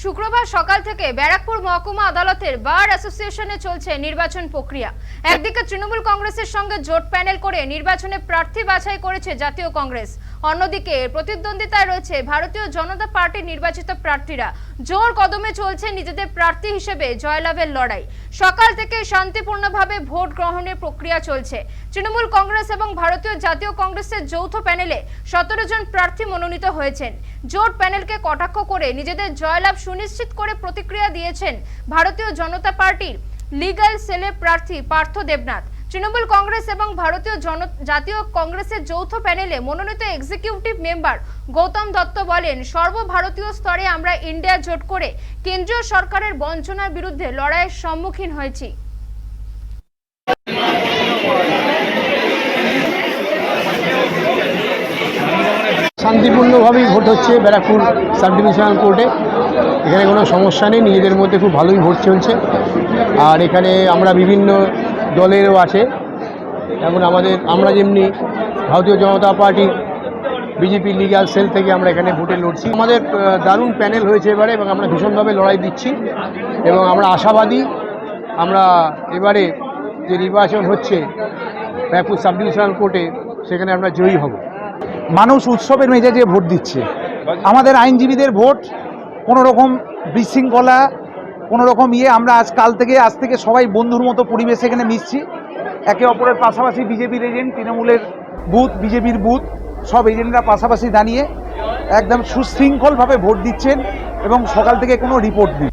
শুক্রবার সকাল থেকে ব্যারাকপুর মহকুমা আদালতের বার অ্যাসোসিয়েশনে চলছে নির্বাচন প্রক্রিয়া। একদিকে তৃণমূল কংগ্রেসের সঙ্গে জোট প্যানেল করে নির্বাচনে প্রার্থী বাছাই করেছে জাতীয় কংগ্রেস। অন্যদিকে প্রতিদ্বন্দ্বিতায় রয়েছে ভারতীয় জনতা পার্টির নির্বাচিত প্রার্থীরা। জোর কদমে চলছে নিজেদের প্রার্থী হিসেবে জয়লাভের লড়াই। সকাল থেকে শান্তিপূর্ণভাবে ভোট গ্রহণের প্রক্রিয়া চলছে। তৃণমূল কংগ্রেস এবং ভারতীয় জাতীয় কংগ্রেসের যৌথ প্যানেলে সতেরো জন প্রার্থী মনোনীত হয়েছেন। জোট প্যানেলকে কটাক্ষ করে নিজেদের জয়লাভ সুনিশ্চিত করে প্রতিক্রিয়া দিয়েছেন ভারতীয় জনতা পার্টির লিগ্যাল সেলের প্রার্থী পার্থ দেবনাথ। তৃণমূল কংগ্রেস এবং ভারতীয় জন, জাতীয় কংগ্রেসের যৌথ প্যানেলে মনোনীত এক্সিকিউটিভ মেম্বার গৌতম দত্ত বলেন, সর্বভারতীয় স্তরে আমরা ইন্ডিয়া জোট করে কেন্দ্রীয় সরকারের বঞ্চনার বিরুদ্ধে লড়াইয়ের সম্মুখীন হয়েছি। শান্তিপূর্ণভাবেই ভোট হচ্ছে ব্যারাকপুর সাব ডিভিশনাল কোর্টে। এখানে কোনো সমস্যা নেই, নিজেদের মধ্যে খুব ভালোই ভোট চলছে। আর এখানে আমরা বিভিন্ন দলেরও আছে। এখন আমাদের, আমরা যেমনি Bharatiya Janata Party, BJP legal cell থেকে আমরা এখানে ভোটে লড়ছি। আমাদের দারুণ প্যানেল হয়েছে এবারে এবং আমরা ভীষণভাবে লড়াই দিচ্ছি। এবং আমরা আশাবাদী, আমরা এবারে যে নির্বাচন হচ্ছে ব্যারাকপুর সাব ডিভিশনাল কোর্টে সেখানে আমরা জয়ী হব। মানুষ উৎসবের মেজাজে ভোট দিচ্ছে। আমাদের আইনজীবীদের ভোট কোনো রকম বিশৃঙ্খলা কোনো রকম ইয়ে আমরা আজ কাল থেকে, আজ থেকে সবাই বন্ধুর মতো পরিবেশ এখানে মিশছি। একে অপরের পাশাপাশি বিজেপির এজেন্ট তৃণমূলের বুথ, বিজেপির বুথ, সব এজেন্টরা পাশাপাশি দাঁড়িয়ে একদম সুশৃঙ্খলভাবে ভোট দিচ্ছেন এবং সকাল থেকে কোনো রিপোর্ট নেই।